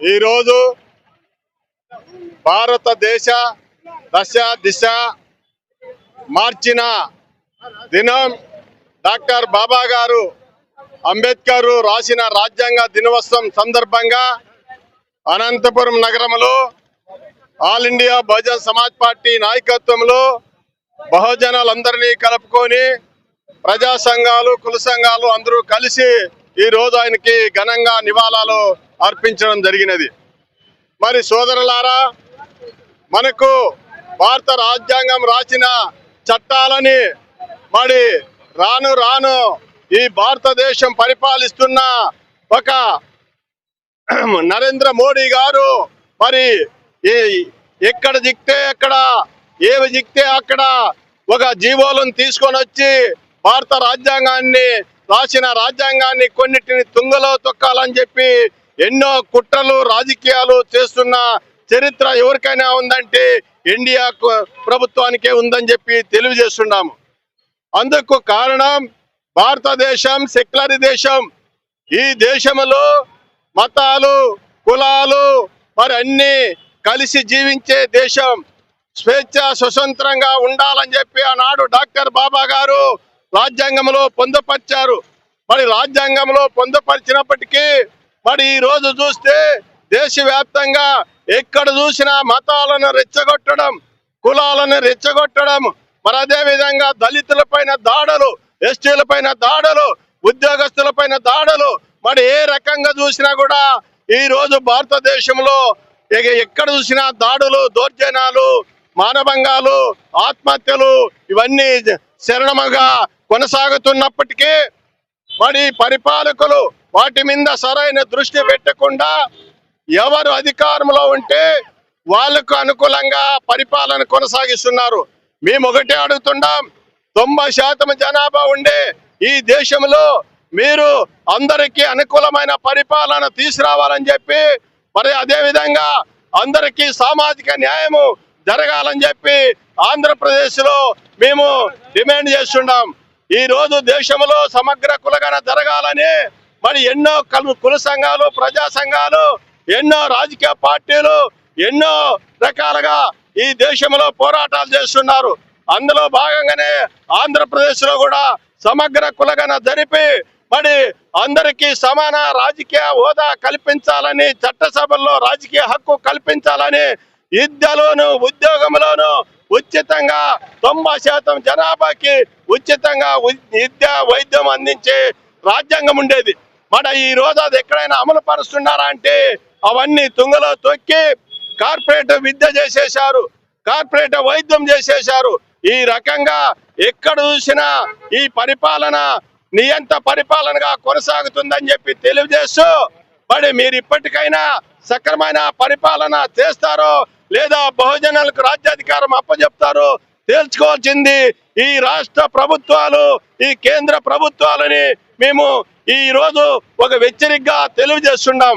ఈరోజు భారతదేశ దశ దిశ మార్చిన దినం. డాక్టర్ బాబా గారు అంబేద్కర్ రాసిన రాజ్యాంగ దినోత్సవం సందర్భంగా అనంతపురం నగరంలో all India Bahujan Samaj party నాయకత్వంలో బహుజనులందరినీ కలుపుకొని ప్రజా సంఘాలు కుల సంఘాలు అందరూ కలిసి ఈ రోజు ఆయనకి ఘనంగా నివాళాలు అర్పించడం జరిగినది. మరి సోదరులారా మనకు భారత రాజ్యాంగం రాసిన చట్టాలని మరి రాను రాను ఈ భారతదేశం పరిపాలిస్తున్న ఒక నరేంద్ర మోడీ గారు మరి ఈ ఎక్కడ దిక్తే అక్కడ ఏవి దిక్తే అక్కడ ఒక జీవోలను తీసుకొని వచ్చి భారత రాజ్యాంగాన్ని రాసిన రాజ్యాంగాన్ని కొన్నిటిని తుంగలో తొక్కాలని చెప్పి ఎన్నో కుట్రలు రాజకీయాలు చేస్తున్న చరిత్ర ఎవరికైనా ఉందంటే ఇండియా ప్రభుత్వానికే ఉందని చెప్పి తెలియజేస్తున్నాము. అందుకు కారణం భారతదేశం సెక్యులర్ దేశం. ఈ దేశంలో మతాలు కులాలు మరి అన్ని కలిసి జీవించే దేశం. స్వేచ్ఛ స్వతంత్రంగా ఉండాలని చెప్పి ఆనాడు డాక్టర్ బాబా గారు రాజ్యాంగంలో పొందుపరిచారు. మరి రాజ్యాంగంలో పొందుపరిచినప్పటికీ మరి ఈ రోజు చూస్తే దేశవ్యాప్తంగా ఎక్కడ చూసినా మతాలను రెచ్చగొట్టడం కులాలను రెచ్చగొట్టడం మరి అదే విధంగా దళితుల పైన దాడులు ఎస్టీల పైన దాడులు ఉద్యోగస్తుల పైన దాడులు మరి ఏ రకంగా చూసినా కూడా ఈ రోజు భారతదేశంలో ఎక్కడ చూసినా దాడులు దౌర్జన్యాలు మానభంగాలు ఆత్మహత్యలు ఇవన్నీ శరణముగా కొనసాగుతున్నప్పటికీ మరి పరిపాలకులు వాటి మీద సరైన దృష్టి పెట్టకుండా ఎవరు అధికారంలో ఉంటే వాళ్ళకు అనుకూలంగా పరిపాలన కొనసాగిస్తున్నారు. మేము ఒకటే అడుగుతున్నాం తొంభై శాతం జనాభా ఉండే ఈ దేశంలో మీరు అందరికీ అనుకూలమైన పరిపాలన తీసుకురావాలని చెప్పి మరి అదేవిధంగా అందరికీ సామాజిక న్యాయము జరగాలని చెప్పి ఆంధ్రప్రదేశ్లో మేము డిమాండ్ చేస్తున్నాం ఈ రోజు దేశంలో సమగ్ర కులగన జరగాలని మరి ఎన్నో కలు కుల సంఘాలు ప్రజా సంఘాలు ఎన్నో రాజకీయ పార్టీలు ఎన్నో రకాలుగా ఈ దేశంలో పోరాటాలు చేస్తున్నారు. అందులో భాగంగానే ఆంధ్రప్రదేశ్లో కూడా సమగ్ర కులగన జరిపి మరి అందరికీ సమాన రాజకీయ హోదా కల్పించాలని చట్టసభల్లో రాజకీయ హక్కు కల్పించాలని విద్యలోను ఉద్యోగంలోను ఉచితంగా తొంభై శాతం జనాభాకి ఉచితంగా విద్య వైద్యం అందించే రాజ్యాంగం ఉండేది. మరి ఈ రోజు అది ఎక్కడైనా అమలు పరుస్తున్నారా అంటే అవన్నీ తుంగలో తొక్కి కార్పొరేట్ విద్య చేసేశారు కార్పొరేట్ వైద్యం చేసేశారు. ఈ రకంగా ఎక్కడ చూసినా ఈ పరిపాలన నియంత పరిపాలనగా కొనసాగుతుందని చెప్పి తెలియజేస్తూ మరి మీరు ఇప్పటికైనా సక్రమైన పరిపాలన చేస్తారో లేదా బహుజనులకు రాజ్యాధికారం అప్పచెప్తారో తేల్చుకోవాల్సింది ఈ రాష్ట్ర ప్రభుత్వాలు ఈ కేంద్ర ప్రభుత్వాలని మేము ఈ రోజు ఒక హెచ్చరికగా తెలియజేస్తున్నాం.